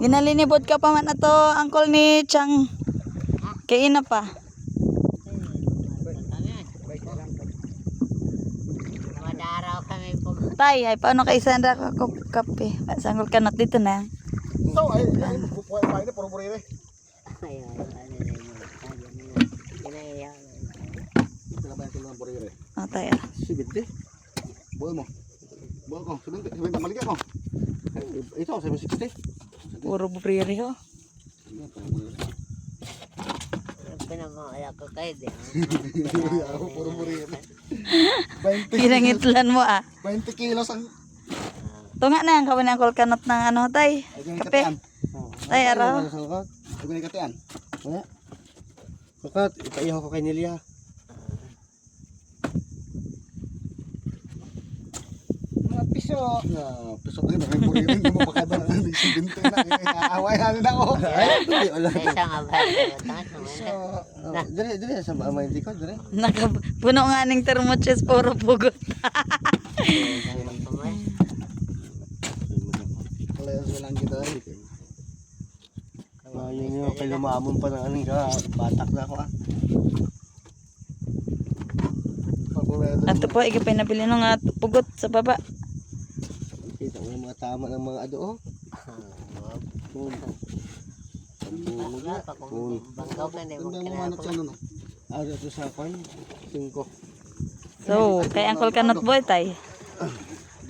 Ginalinibot ka pa man na to, angkol ni Chang. Kay ina pa. Madaraw kami po. Tay, ay paano kay Sandra ko kape? Sanggol ka not dito na. So, ay, ay, bukuhay pa ini, puro na yung kilang burire? Oh, tay. ah. Sibinte. Buhay mo. Buhay ko. Sibinte. Sibinte, maligyan mo. Ay, Ito, 760. Puro buriri ho. Din. Ako, puro burire. 20, Pinangitlan mo ah. 20 kilos ang... Tunga na ang kawan ng angkol kanot ng ano tay. Kape. Tay, araw. Ay, ganyan katian. Bakat, ipaihaw ko kay Nelia. Piso. Ah, piso tayo. May burire. Hindi mo baka ba ng sibinte na. eh, Aaway natin ako. Ay, hindi, wala. Isa nga ba? So, na. Oh, dire, dire, sa mga hindi ko, dire. Nakapuno nga ning thermochest puro pugot. Kalayas mo lang kita. eh. Ah, yun kay lumamon pa ng anong ka, batak na ako ah. Ato po, ikapay nabili nung nga pugot sa baba. Kita mo yung mga tama ng mga ado, oh. Kung, Wala pa kung banggaw ka na manok sa ano no? sa kwan, singko. So, kay angkol kanot boy tay.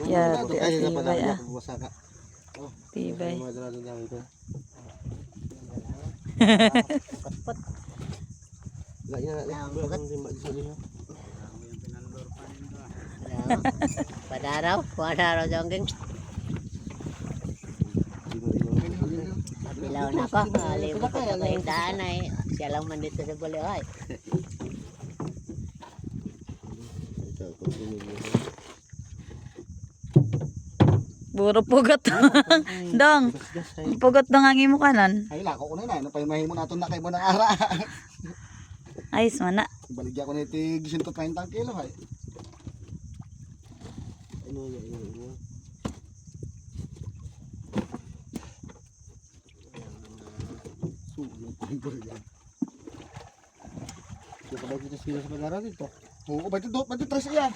Yeah, tibay ah. ka. Tibay. Mga dalado namin ko. Wala yan, wala yan, hindi ma-disali ha. Padaraw? Padaraw jongging. Bilaw na ako. Alibot ko sa kahintaan ay. Siya lang man dito sa tumili. Puro pugot. Dong, pugot dong ang imo kanan. Ay, lako ko na na. Ano pa yung mahimo natin na kayo mo ng ara. Ayos man na. Baligya ko na iti 130 kilo ay. Ano ano yan. Sulo pa yung burila. Hindi ka ba dito sila sa pag-aaral dito? Oo, ba't ito, ba't ito tres yan?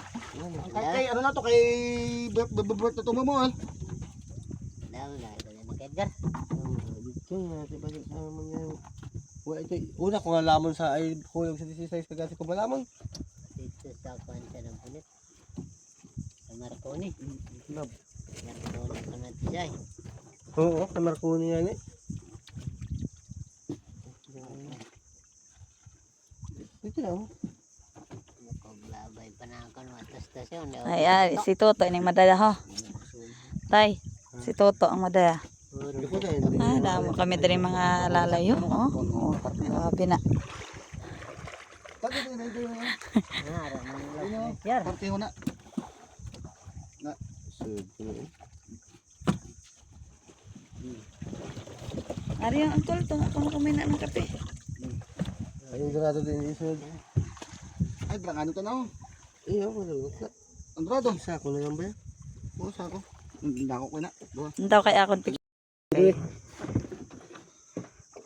Kay, kay, ano na to, kay Bebert na tumo mo ah. Dami na. Ito na mag-Edgar. Ah, Dito nga, diba dito sa mga Wala ito, una ko nga lamon sa ay hulog sa 16 pagkasi ko malamon. Dito sa. Sa Marconi. Lab. Marconi ka na siya eh. Oo, sa Marconi yan eh. Pa na atastasyon. Ay, ay, si Toto ining madala ho. Tay, si Toto ang madala. Ko na. Ah, damo kami diri mga lalayo. Oh, oh grabe na. Din, ay din. Nara ng Edgar. Parte na. Ko na eh. Ari ang angkol, tunga ko kami na ng kape. Ayun grado din yung sud. Ay, drang ano to na oh. Iyo, wala na. Andrado. Isa ko na lang ba yan? Oo, sako. Hindi ako ko na. Doon. Ang daw kay akon picture.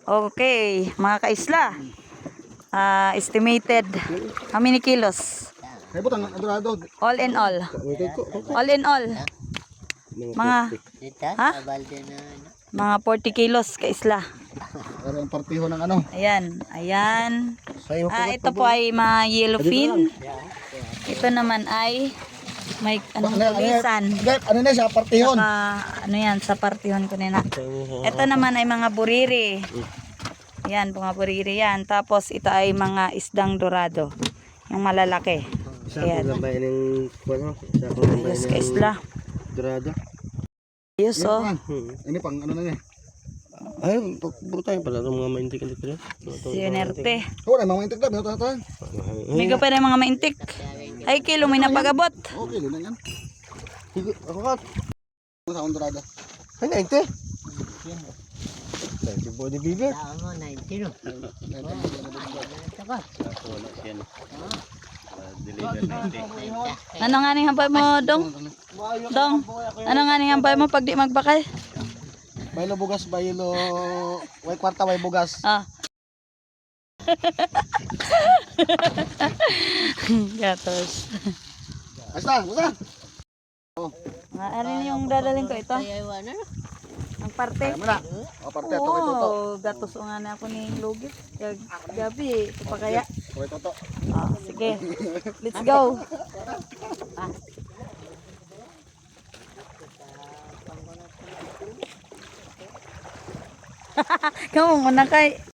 Okay, mga kaisla. Ah, estimated how many kilos? Ay, butang Andrado. All in all. All in all. Mga Ha? sa balde na ano. mga 40 kilos kaisla. Pero ang partiho ng ano. Ayan, ayan. Ah, ito po ay mga yellowfin. Ito naman ay may anong tulisan. Gap, ano na siya, partihon. Saka, ano yan, sa partihon ko nila. Ito naman ay mga buriri. Yan, mga buriri yan. Tapos ito ay mga isdang dorado. Yung malalaki. Isa ko lang ba yun yung ano? Isa ko lang ba Ayos yun ka yung isla. dorado? Ayos oh. Hmm. Ini pang ano na niya. Ay, puro tayo pala ng mga maintik ulit pala. Sinerte. Oo, na mga intik na, may tatahan. May ka pa rin mga maintik. Ay, kilo, may napagabot. Okay, luna yan. Higo, ako ka. Sa Andrado. Ay, nainte. Nainte bodybuilder. Saan mo, 19 no? Ito ka. Ano nga ning hambay mo, Dong? Dong, ano nga ning hambay mo pag di magbakay? Baylo bugas, baylo... Way kwarta, way bugas. Ah. Gatos. Ayos na, busa. Ah, ano yung dadalhin ko ito? Ay, wala na. Ang parte. Ayaw mo na. O, parte. Oo, gatos o nga na ako ni Lugit. Gabi, ito pa kaya. O, ito, ito. Ah, sige. Let's go. Ah. Kamu muna kay